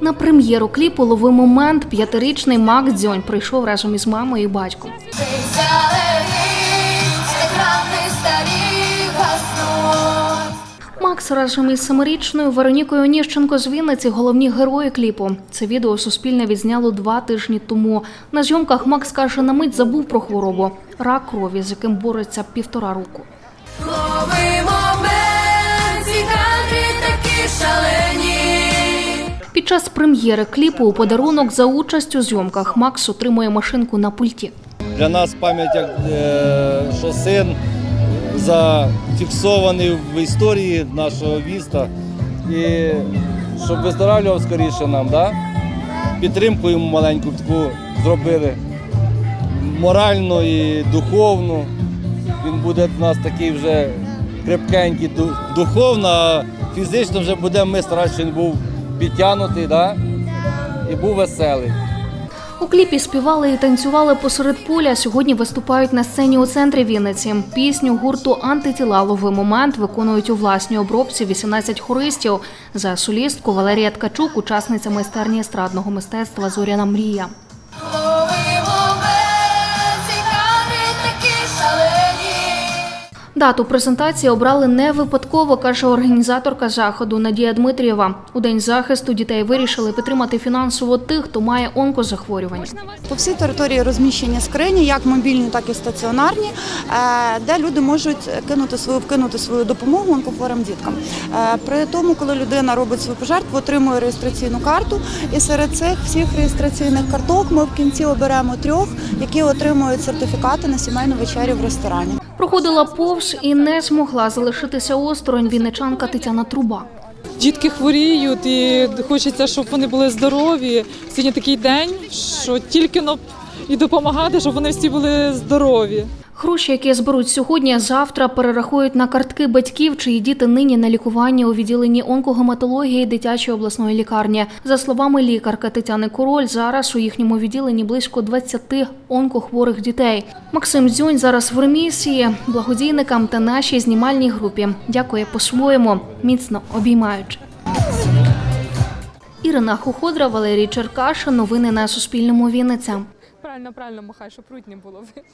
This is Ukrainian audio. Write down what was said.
На прем'єру кліпу лови момент п'ятирічний Макс Дзьонь прийшов разом із мамою і батьком. Макс разом із семирічною Веронікою Оніщенко з Вінниці головні герої кліпу. Це відео Суспільне відзняло два тижні тому. На зйомках Макс каже, на мить забув про хворобу рак крові, з яким бореться півтора року. Час прем'єри кліпу у подарунок за участь у зйомках Макс отримує машинку на пульті. Для нас пам'ять, е, що син зафіксований в історії нашого міста. І щоб виздоравлював скоріше нам, да? підтримку йому маленьку таку зробили. Моральну і духовну. Він буде в нас такий вже крепкенький ду- духовно, а фізично вже будемо ми старатися, він був підтягнутий да? і був веселий. У кліпі співали і танцювали посеред поля. Сьогодні виступають на сцені у центрі Вінниці. Пісню гурту Антитіла лови момент виконують у власній обробці 18 хористів. За солістку Валерія Ткачук, учасниця майстерні естрадного мистецтва Зоряна мрія. Дату презентації обрали не випадково, каже організаторка заходу Надія Дмитрієва. У день захисту дітей вирішили підтримати фінансово тих, хто має онкозахворювання. По всій території розміщені скрині, як мобільні, так і стаціонарні, е, де люди можуть кинути свою вкинути свою допомогу онкохворим діткам. Е, При тому, коли людина робить свою пожертву, отримує реєстраційну карту, і серед цих всіх реєстраційних карток ми в кінці оберемо трьох, які отримують сертифікати на сімейну вечерю в ресторані. Проходила повз і не змогла залишитися осторонь вінничанка Тетяна Труба. Дітки хворіють і хочеться, щоб вони були здорові. Сьогодні такий день, що тільки но і допомагати, щоб вони всі були здорові. Гроші, які зберуть сьогодні, завтра перерахують на картки батьків, чиї діти нині на лікуванні у відділенні онкогематології дитячої обласної лікарні. За словами лікарки Тетяни Король, зараз у їхньому відділенні близько 20 онкохворих дітей. Максим Дзюнь зараз в ремісії, благодійникам та нашій знімальній групі. Дякує по-своєму, міцно обіймаючи. Ірина Хуходра, Валерій Черкаша. Новини на Суспільному Вінниця. Правильно, правильно махай, щоб прутні не було.